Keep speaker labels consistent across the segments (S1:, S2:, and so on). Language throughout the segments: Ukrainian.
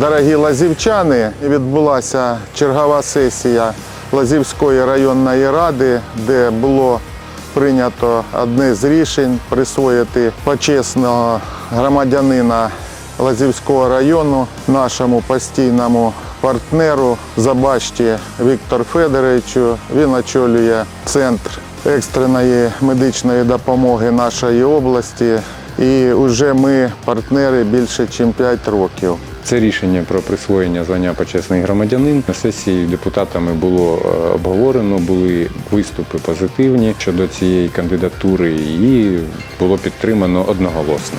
S1: Дорогі лазівчани, відбулася чергова сесія Лазівської районної ради, де було прийнято одне з рішень присвоїти почесного громадянина Лазівського району нашому постійному партнеру Забашті Віктору Федоровичу. Він очолює центр екстреної медичної допомоги нашої області. І вже ми партнери більше, ніж 5 років.
S2: Це рішення про присвоєння звання почесний громадянин на сесії депутатами було е, обговорено, були виступи позитивні щодо цієї кандидатури, і було підтримано одноголосно.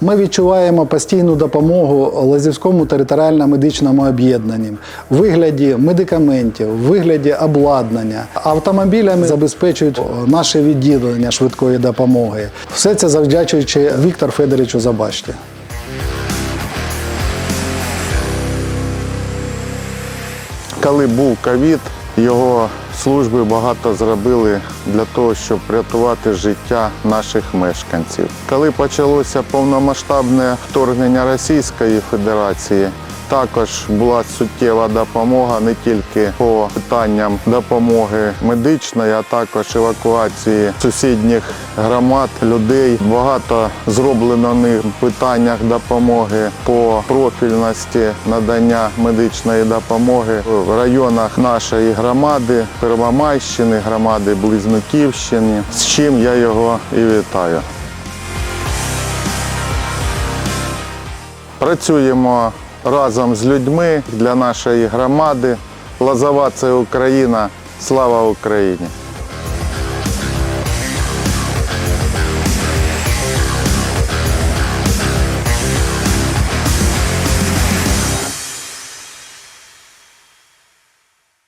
S3: Ми відчуваємо постійну допомогу Лазівському територіально-медичному об'єднанні в вигляді медикаментів, в вигляді обладнання. Автомобілями забезпечують наше відділення швидкої допомоги. Все це завдячуючи Віктору Федоровичу Забашті.
S1: Коли був ковід, його служби багато зробили для того, щоб врятувати життя наших мешканців. Коли почалося повномасштабне вторгнення Російської Федерації, також була суттєва допомога не тільки по питанням допомоги медичної, а також евакуації сусідніх громад, людей. Багато зроблено в питаннях допомоги по профільності надання медичної допомоги в районах нашої громади, Первомайщини, громади Близнюківщини, з чим я його і вітаю. Працюємо разом з людьми для нашої громади. Лазова це Україна. Слава Україні!